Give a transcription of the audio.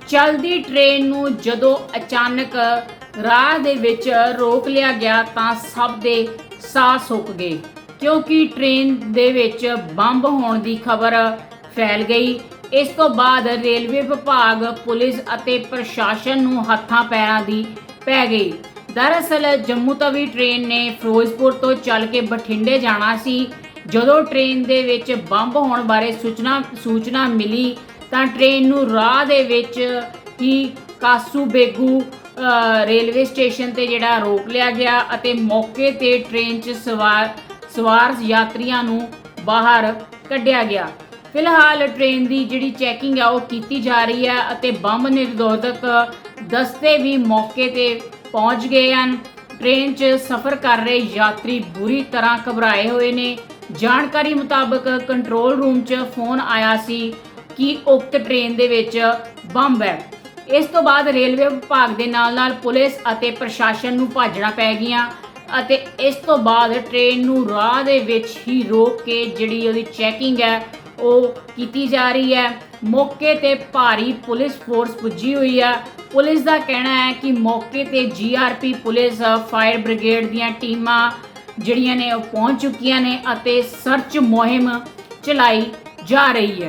ਚਲਦੀ ਟ੍ਰੇਨ ਨੂੰ ਜਦੋਂ ਅਚਾਨਕ ਰਾਹ ਦੇ ਵਿੱਚ ਰੋਕ ਲਿਆ ਗਿਆ ਤਾਂ ਸਭ ਦੇ ਸਾਹ ਸੁੱਕ ਗਏ, ਕਿਉਂਕਿ ਟ੍ਰੇਨ ਦੇ ਵਿੱਚ ਬੰਬ ਹੋਣ ਦੀ ਖਬਰ ਫੈਲ ਗਈ। ਇਸ ਤੋਂ ਬਾਅਦ ਰੇਲਵੇ ਵਿਭਾਗ, ਪੁਲਿਸ ਅਤੇ ਪ੍ਰਸ਼ਾਸਨ ਨੂੰ ਹੱਥਾਂ ਪੈਰਾਂ ਦੀ ਪੈ ਗਈ। ਦਰਅਸਲ, ਜੰਮੂ ਤਵੀ ਟ੍ਰੇਨ ਨੇ ਫਿਰੋਜ਼ਪੁਰ ਤੋਂ ਚੱਲ ਕੇ ਬਠਿੰਡੇ ਜਾਣਾ ਸੀ। ਜਦੋਂ ਟ੍ਰੇਨ ਦੇ ਵਿੱਚ ਬੰਬ ਹੋਣ ਬਾਰੇ ਸੂਚਨਾ ਸੂਚਨਾ ਮਿਲੀ ਤਾਂ ਟ੍ਰੇਨ ਨੂੰ ਰਾਹ ਦੇ ਵਿੱਚ ਹੀ ਕਾਸੂ ਬੇਗੂ ਰੇਲਵੇ ਸਟੇਸ਼ਨ ਤੇ ਜਿਹੜਾ ਰੋਕ ਲਿਆ ਗਿਆ ਅਤੇ ਮੌਕੇ ਤੇ ਟ੍ਰੇਨ 'ਚ ਸਵਾਰ ਸਵਾਰ ਯਾਤਰੀਆਂ ਨੂੰ ਬਾਹਰ ਕੱਢਿਆ ਗਿਆ। ਫਿਲਹਾਲ ਟ੍ਰੇਨ ਦੀ ਜਿਹੜੀ ਚੈਕਿੰਗ ਆ ਉਹ ਕੀਤੀ ਜਾ ਰਹੀ ਹੈ ਅਤੇ ਬੰਬ ਨਿਰੋਧਕ ਦਸਤੇ ਵੀ ਮੌਕੇ ਤੇ ਪਹੁੰਚ ਗਏ ਹਨ। ਟ੍ਰੇਨ 'ਚ ਸਫ਼ਰ ਕਰ ਰਹੇ ਯਾਤਰੀ ਬੁਰੀ ਤਰ੍ਹਾਂ ਘਬਰਾਏ ਹੋਏ ਨੇ। ਜਾਣਕਾਰੀ ਮੁਤਾਬਕ ਕੰਟਰੋਲ ਰੂਮ 'ਚ ਫੋਨ ਆਇਆ ਸੀ। ਕਿ ਉਕਤ ਟ੍ਰੇਨ ਦੇ ਵਿੱਚ ਬੰਬ ਹੈ। ਇਸ ਤੋਂ ਬਾਅਦ ਰੇਲਵੇ ਵਿਭਾਗ ਦੇ ਨਾਲ-ਨਾਲ ਪੁਲਿਸ ਅਤੇ ਪ੍ਰਸ਼ਾਸਨ ਨੂੰ ਭਾਜਣਾ ਪੈ ਗਈਆਂ ਅਤੇ ਇਸ ਤੋਂ ਬਾਅਦ ਟ੍ਰੇਨ ਨੂੰ ਰਾਹ ਦੇ ਵਿੱਚ ਹੀ ਰੋਕ ਕੇ ਜਿਹੜੀ ਉਹਦੀ ਚੈਕਿੰਗ ਹੈ, ਉਹ ਕੀਤੀ ਜਾ ਰਹੀ ਹੈ। ਮੌਕੇ ਤੇ ਭਾਰੀ ਪੁਲਿਸ ਫੋਰਸ ਪੁੱਜੀ ਹੋਈ ਹੈ। ਪੁਲਿਸ ਦਾ ਕਹਿਣਾ ਹੈ ਕਿ ਮੌਕੇ ਤੇ ਜੀਆਰਪੀ ਪੁਲਿਸ ਫਾਇਰ ਬ੍ਰਿਗੇਡ ਦੀਆਂ ਟੀਮਾਂ ਜਿਹੜੀਆਂ ਨੇ ਉਹ ਪਹੁੰਚ ਚੁੱਕੀਆਂ ਨੇ ਅਤੇ ਸਰਚ ਮੁਹਿੰਮ ਚਲਾਈ ਜਾ ਰਹੀ ਹੈ।